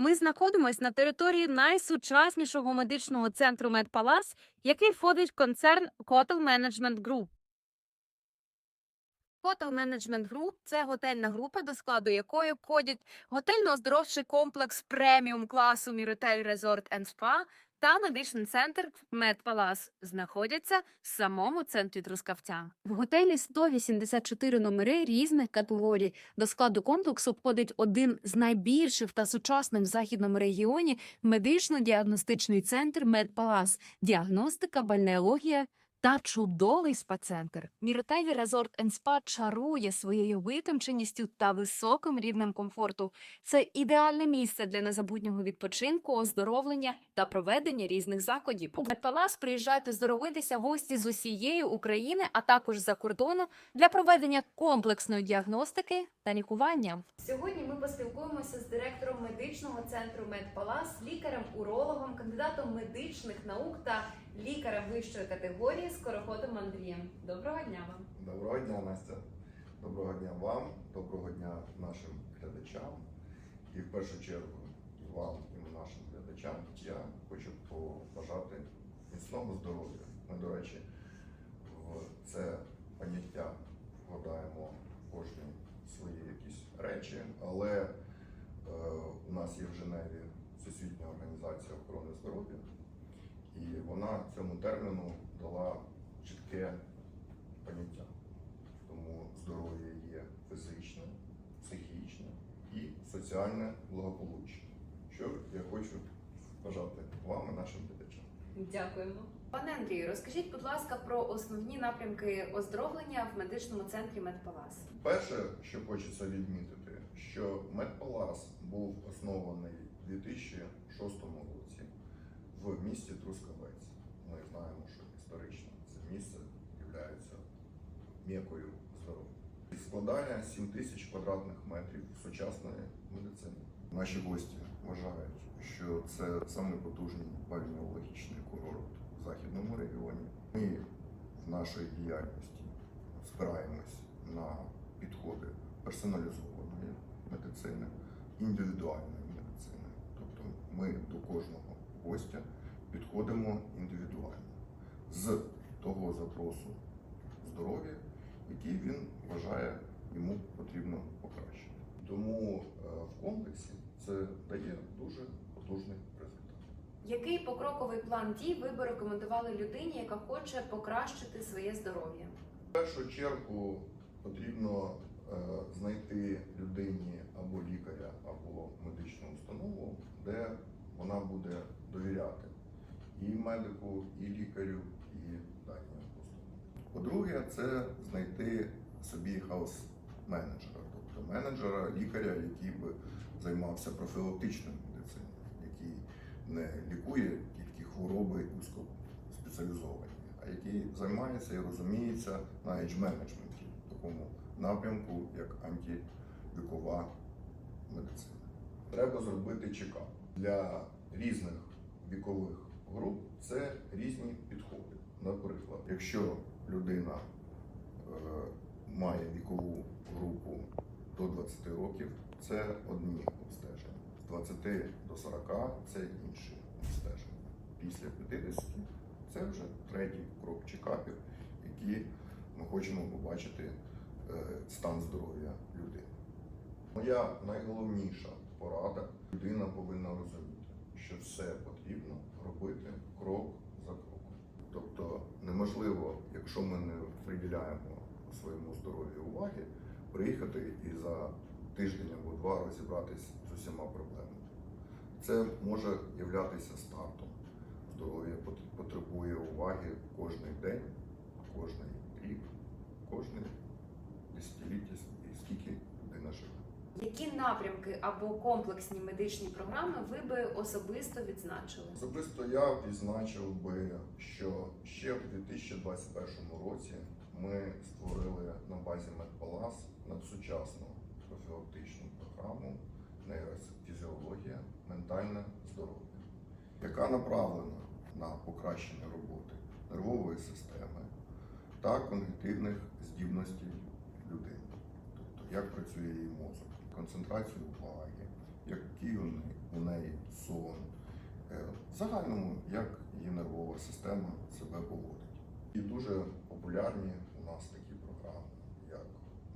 Ми знаходимося на території найсучаснішого медичного центру Медпалас, який входить в концерн Hotel Management Group. Hotel Management Group – це готельна група, до складу якої входять готельно-оздоровчий комплекс преміум класу Міротель Resort and Spa та медичний центр Медпалас знаходяться в самому центрі Трускавця. В готелі 184 номери різних категорій. До складу комплексу входить один з найбільших та сучасних в західному регіоні медично-діагностичний центр Медпалас, діагностика, бальнеологія та чудовий спа-центр. Міротель Резорт Спа чарує своєю витонченістю та високим рівнем комфорту. Це ідеальне місце для незабутнього відпочинку, оздоровлення та проведення різних заходів. У Медпалас приїжджають оздоровитися гості з усієї України, а також за кордону для проведення комплексної діагностики та лікування. Сьогодні ми поспілкуємося з директором медичного центру Медпалас, лікарем-урологом, кандидатом медичних наук та лікарем вищої категорії Скороходом Андрієм. Доброго дня вам. Доброго дня, Настя. Доброго дня вам, доброго дня нашим глядачам. І в першу чергу вам, і нашим глядачам я хочу побажати міцного здоров'я. Ми, до речі, в це поняття вкладаємо кожні свої якісь речі, але е, у нас є в Женеві Всесвітня організація охорони здоров'я, і вона цьому терміну дала чітке поняття. Тому здоров'я є фізичне, психічне і соціальне благополуччя, що я хочу бажати вам і нашим глядачам. Дякуємо. Пане Андрію, розкажіть, будь ласка, про основні напрямки оздоровлення в медичному центрі Медпалас. Перше, що хочеться відмітити, що Медпалас був оснований у 2006 році в місті Трускавець. Ми знаємо, що історично це місце є м'якою здоров'я. Складає 7 тисяч квадратних метрів сучасної медицини. Наші гості вважають, що це самий потужний курорт в західному регіоні. Ми в нашій діяльності спираємось на підходи персоналізованої медицини, індивідуальної медицини. Тобто ми до кожного гостя підходимо індивідуально з того запросу здоров'я, який він вважає йому потрібно покращити. Тому е, в комплексі це дає дуже потужний результат. Який покроковий план дій ви би рекомендували людині, яка хоче покращити своє здоров'я? В першу чергу потрібно е, знайти людині або лікаря, або медичну установу, де вона буде довіряти і медику, і лікарю, і даній установі. По-друге, це знайти собі хаус-менеджера, тобто менеджера, лікаря, який би займався профілактичною медициною, який не лікує тільки хвороби узкоспеціалізовані, а який займається і розуміється на едж-менеджменті, такому напрямку, як антивікова медицина. Треба зробити чекап для різних вікових груп. Це різні підходи. Наприклад, якщо людина е, має вікову групу до 20 років, це одні обстеження. З 20 до 40 це інші обстеження. Після 50 це вже третій крок чекапів, які ми хочемо побачити е, стан здоров'я людини. Моя найголовніша порада людина повинна розуміти, що все потрібно робити крок за кроком. Тобто неможливо, якщо ми не приділяємо своєму здоров'ю уваги, приїхати і за тиждень або два розібратись з усіма проблемами. Це може являтися стартом. Здоров'я потребує уваги кожний день, кожний рік, кожне десятиліття, і скільки людина живе. Які напрямки або комплексні медичні програми ви би особисто відзначили? Особисто я відзначив би, що ще в 2021 році ми створили на базі Медпалас надсучасну профілактичну програму нейрофізіологія, ментальне здоров'я, яка направлена на покращення роботи нервової системи та когнітивних здібностей людини, тобто як працює її мозок, концентрацію уваги, які у неї- сон. Е, В загальному, як її нервова система себе поводить. І дуже популярні у нас такі програми, як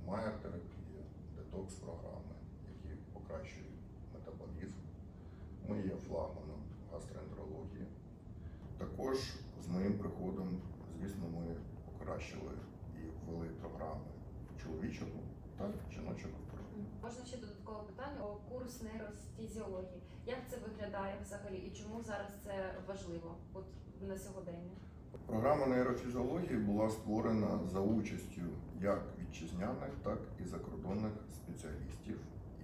майотерапія, детокс-програми, які покращують метаболізм. Ми є флагманом гастроентерології. Також з моїм приходом, звісно, ми покращили і ввели програми чоловічого та жіночого здоров'я. Можна ще додаткове питання о курс нейростезіології. Як це виглядає взагалі і чому зараз це важливо от на сьогодення? Програма нейрофізіології була створена за участю як вітчизняних, так і закордонних спеціалістів,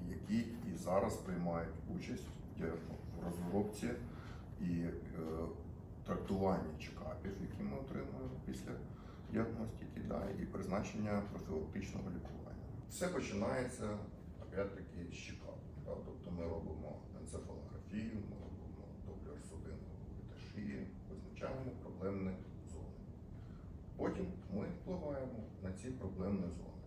які і зараз приймають участь в розробці і е, трактуванні чекапів, які ми отримуємо після діагностики, да, і призначення профілактичного лікування. Все починається опять-таки з. Да, тобто ми робимо енцефалографію, ми робимо доплер судинного та шиї, визначаємо проблемні зони. Потім ми впливаємо на ці проблемні зони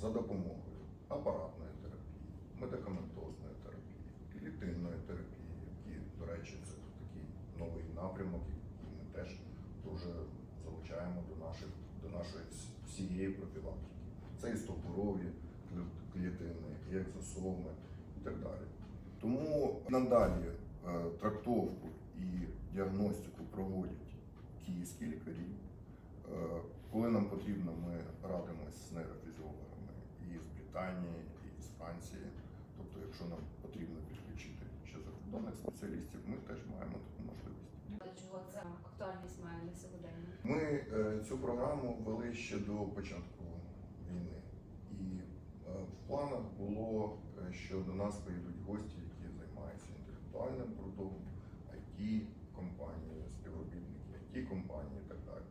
за допомогою апаратної терапії, медикаментозної терапії, клітинної терапії, які, до речі, це такий новий напрямок, який ми теж дуже залучаємо до, наших, до нашої всієї профілактики. Це і стовбурові клітини, і екзосоми і так далі. Тому надалі е, трактовку і діагностику проводять київські лікарі. Е, Коли нам потрібно, ми радимося з нейрофізіологами і з Британії, і з Франції. Тобто, якщо нам потрібно підключити ще закордонних спеціалістів, ми теж маємо таку можливість. Чого це актуальність має на сьогодення? Ми е, цю програму ввели ще до початку війни, і е, в планах було, е, що до нас приїдуть гості, які займаються інтелектуальним трудом, it компанії, співробітники it компанії і так далі.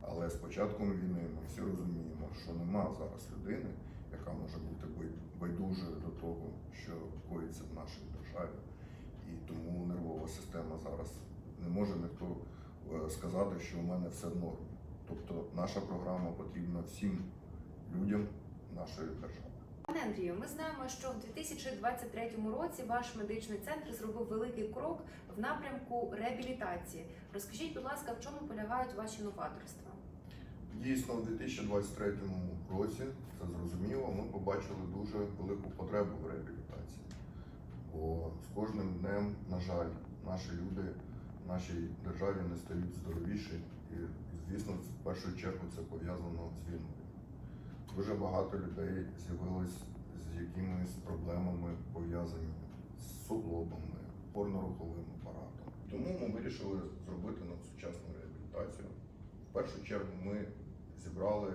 Але з початком війни ми всі розуміємо, що нема зараз людини, яка може бути байдужою до того, що коїться в нашій державі. І тому нервова система зараз не може ніхто е, сказати, що у мене все в нормі. Тобто наша програма потрібна всім людям нашої держави. Пане Андрію, ми знаємо, що в 2023 році ваш медичний центр зробив великий крок в напрямку реабілітації. Розкажіть, будь ласка, в чому полягають ваші новаторства? Дійсно, в 2023 році це зрозуміло. Ми побачили дуже велику потребу в реабілітації. Бо з кожним днем, на жаль, наші люди в нашій державі не стають здоровіші, і, звісно, в першу чергу це пов'язано з війною. Дуже багато людей з'явилось з якимись проблемами пов'язані з суглобами, опорно-руховим апаратом. Тому ми вирішили зробити надсучасну реабілітацію. В першу чергу ми зібрали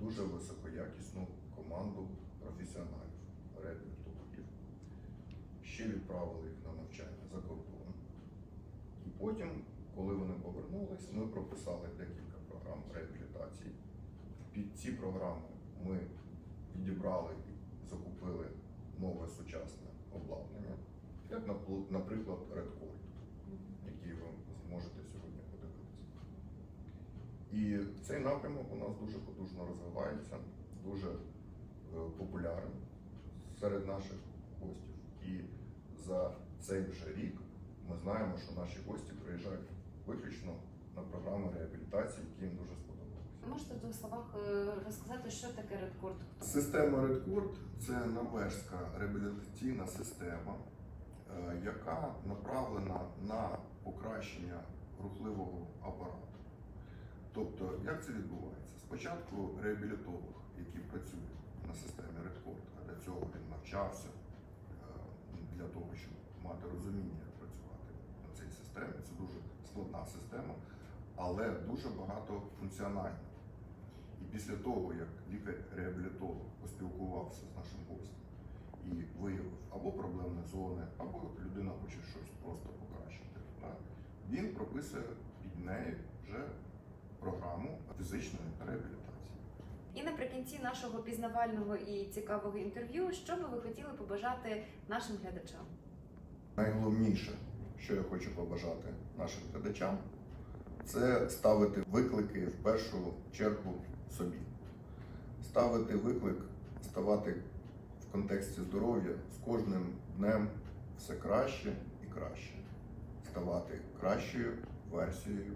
дуже високоякісну команду професіоналів, реабілітологів. Ще відправили їх на навчання за кордон. І потім, коли вони повернулись, ми прописали декілька програм реабілітації. Під ці програми ми підібрали і закупили нове сучасне обладнання, як, наприклад, Redcord, який ви зможете сьогодні подивитися. І цей напрямок у нас дуже потужно розвивається, дуже е, популярний серед наших гостів. І за цей вже рік ми знаємо, що наші гості приїжджають виключно на програми реабілітації, які їм дуже сподобалися. Можете в двох словах е, розказати, що таке редкорд? Система Redcord – це норвежська реабілітаційна система, е, яка направлена на покращення рухливого апарату. Тобто, як це відбувається? Спочатку реабілітолог, який працює на системі Redcord, а для цього він навчався е, для того, щоб мати розуміння, як працювати на цій системі. Це дуже складна система, але дуже багатофункціональна. І після того, як лікар-реабілітолог поспілкувався з нашим гостем і виявив або проблемні зони, або людина хоче щось просто покращити, він прописує під неї вже програму фізичної реабілітації. І наприкінці нашого пізнавального і цікавого інтерв'ю, що би ви хотіли побажати нашим глядачам? Найголовніше, що я хочу побажати нашим глядачам, це ставити виклики в першу чергу собі. Ставити виклик, ставати в контексті здоров'я з кожним днем все краще і краще, ставати кращою версією